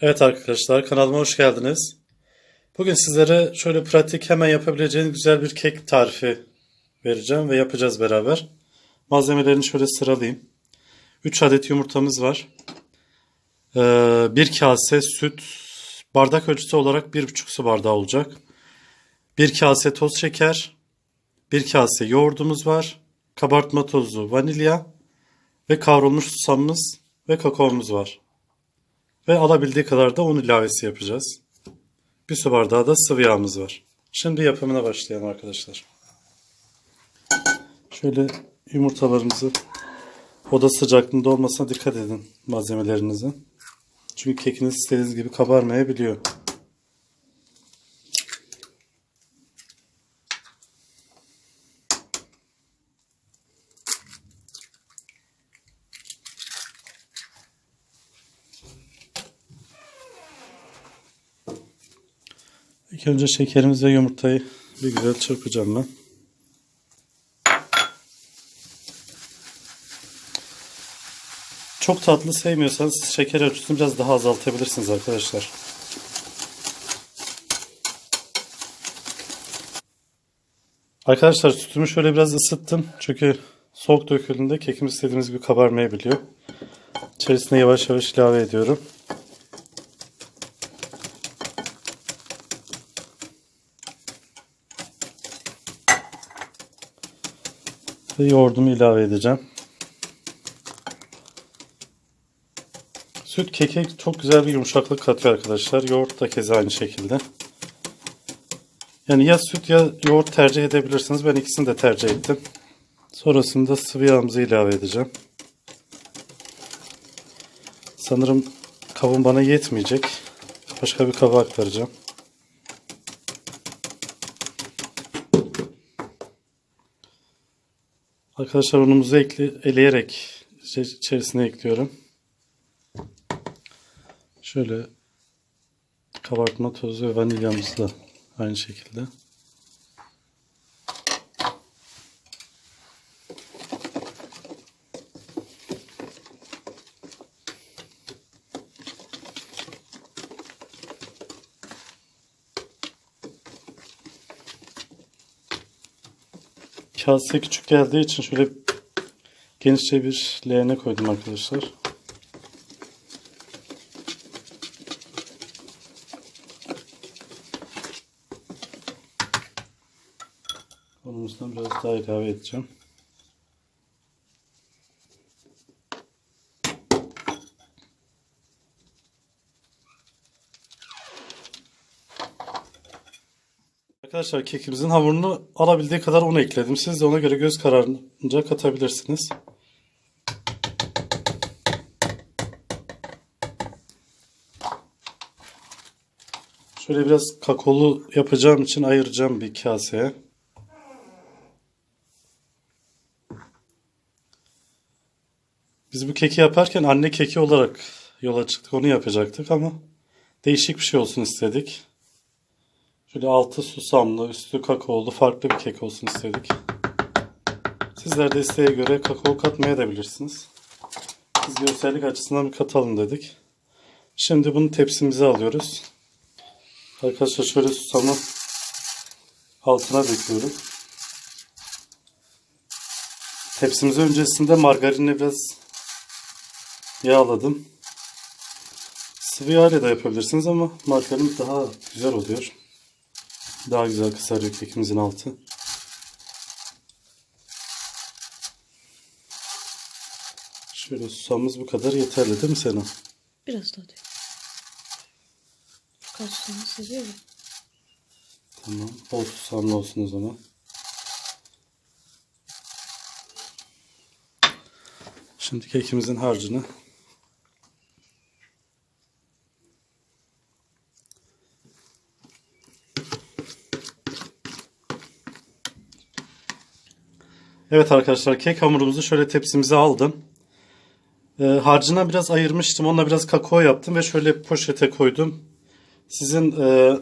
Evet arkadaşlar kanalıma hoş geldiniz. Bugün sizlere şöyle pratik hemen yapabileceğiniz güzel bir kek tarifi vereceğim ve yapacağız beraber. Malzemelerini şöyle sıralayayım. 3 adet yumurtamız var. 1 kase süt bardak ölçüsü olarak 1,5 su bardağı olacak. 1 kase toz şeker, 1 kase yoğurdumuz var. Kabartma tozu, vanilya ve kavrulmuş susamımız ve kakaomuz var. Ve alabildiği kadar da un ilavesi yapacağız. Bir su bardağı da sıvı yağımız var. Şimdi yapımına başlayalım arkadaşlar. Şöyle yumurtalarımızı oda sıcaklığında olmasına dikkat edin malzemelerinize. Çünkü kekiniz istediğiniz gibi kabarmayabiliyor. İlk önce şekerimizi ve yumurtayı bir güzel çırpacağım ben. Çok tatlı sevmiyorsanız şeker ölçüsünü biraz daha azaltabilirsiniz arkadaşlar. Arkadaşlar sütümü şöyle biraz ısıttım. Çünkü soğuk döküldüğünde kekimiz istediğimiz gibi kabarmayabiliyor. İçerisine yavaş yavaş ilave ediyorum. Ve yoğurdumu ilave edeceğim. Süt keke çok güzel bir yumuşaklık katıyor arkadaşlar. Yoğurt da keza aynı şekilde. Yani ya süt ya yoğurt tercih edebilirsiniz. Ben ikisini de tercih ettim. Sonrasında sıvı yağımızı ilave edeceğim. Sanırım kabım bana yetmeyecek. Başka bir kaba aktaracağım. Arkadaşlar unumuzu ekle, eleyerek içerisine ekliyorum. Şöyle kabartma tozu ve vanilyamızı da aynı şekilde. Kase küçük geldiği için şöyle genişçe bir leğene koydum arkadaşlar. Üstüne biraz daha ilave edeceğim. Arkadaşlar kekimizin hamurunu alabildiği kadar un ekledim. Siz de ona göre göz kararınca katabilirsiniz. Şöyle biraz kakaolu yapacağım için ayıracağım bir kaseye. Biz bu keki yaparken anne keki olarak yola çıktık. Onu yapacaktık ama değişik bir şey olsun istedik. Şöyle altı susamlı, üstü kakaolu farklı bir kek olsun istedik. Sizler de isteğe göre kakao katmaya da bilirsiniz. Biz görsellik açısından bir katalım dedik. Şimdi bunu tepsimize alıyoruz. Arkadaşlar şöyle susamı altına döküyorum. Tepsimizi öncesinde margarinle biraz yağladım. Sıvı yağ ile de yapabilirsiniz ama margarin daha güzel oluyor. Daha güzel kısarıyor kekimizin altı. Şöyle susamımız bu kadar yeterli değil mi Sena? Biraz daha dök. Kaç tane seviyor. Tamam. Bol susamlı olsun o zaman. Şimdi kekimizin harcını Evet arkadaşlar kek hamurumuzu şöyle tepsimize aldım. Ee, harcına biraz ayırmıştım. Onunla biraz kakao yaptım ve şöyle poşete koydum. Sizin e,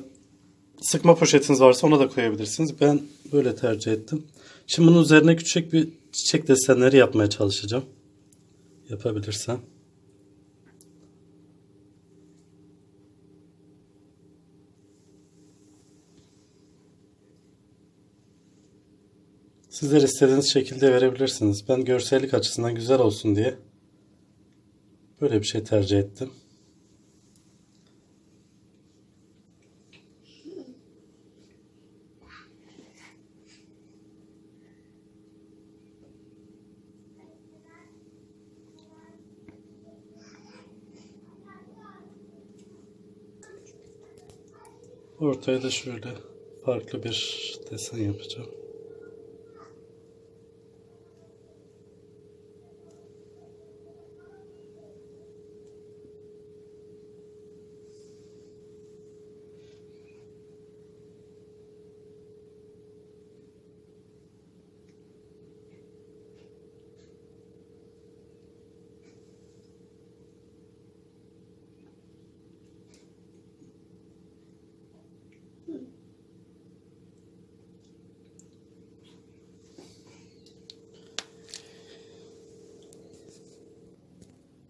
sıkma poşetiniz varsa ona da koyabilirsiniz. Ben böyle tercih ettim. Şimdi bunun üzerine küçük bir çiçek desenleri yapmaya çalışacağım. Yapabilirsem. Sizler istediğiniz şekilde verebilirsiniz. Ben görsellik açısından güzel olsun diye böyle bir şey tercih ettim. Ortaya da şöyle farklı bir desen yapacağım.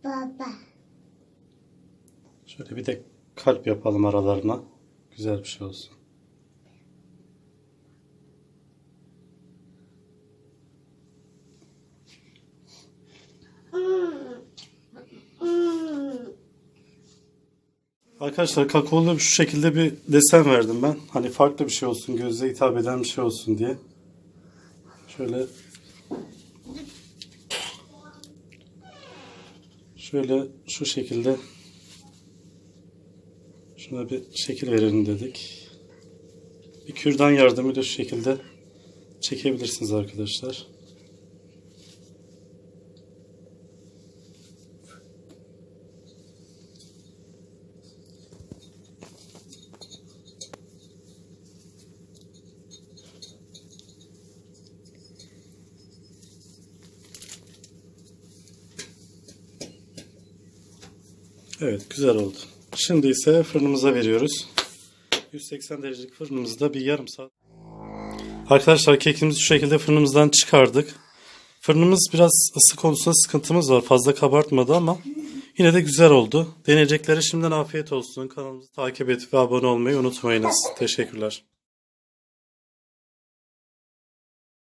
Baba. Şöyle bir de kalp yapalım aralarına. Güzel bir şey olsun. Arkadaşlar kakaolu şu şekilde bir desen verdim ben. Hani farklı bir şey olsun, göze hitap eden bir şey olsun diye. Şöyle şöyle şu şekilde şuna bir şekil verelim dedik. Bir kürdan yardımıyla şu şekilde çekebilirsiniz arkadaşlar. Evet güzel oldu. Şimdi ise fırınımıza veriyoruz. 180 derecelik fırınımızda bir yarım saat. Arkadaşlar kekimizi şu şekilde fırınımızdan çıkardık. Fırınımız biraz ısı konusunda sıkıntımız var. Fazla kabartmadı ama yine de güzel oldu. Deneyeceklere şimdiden afiyet olsun. Kanalımızı takip edip ve abone olmayı unutmayınız. Teşekkürler.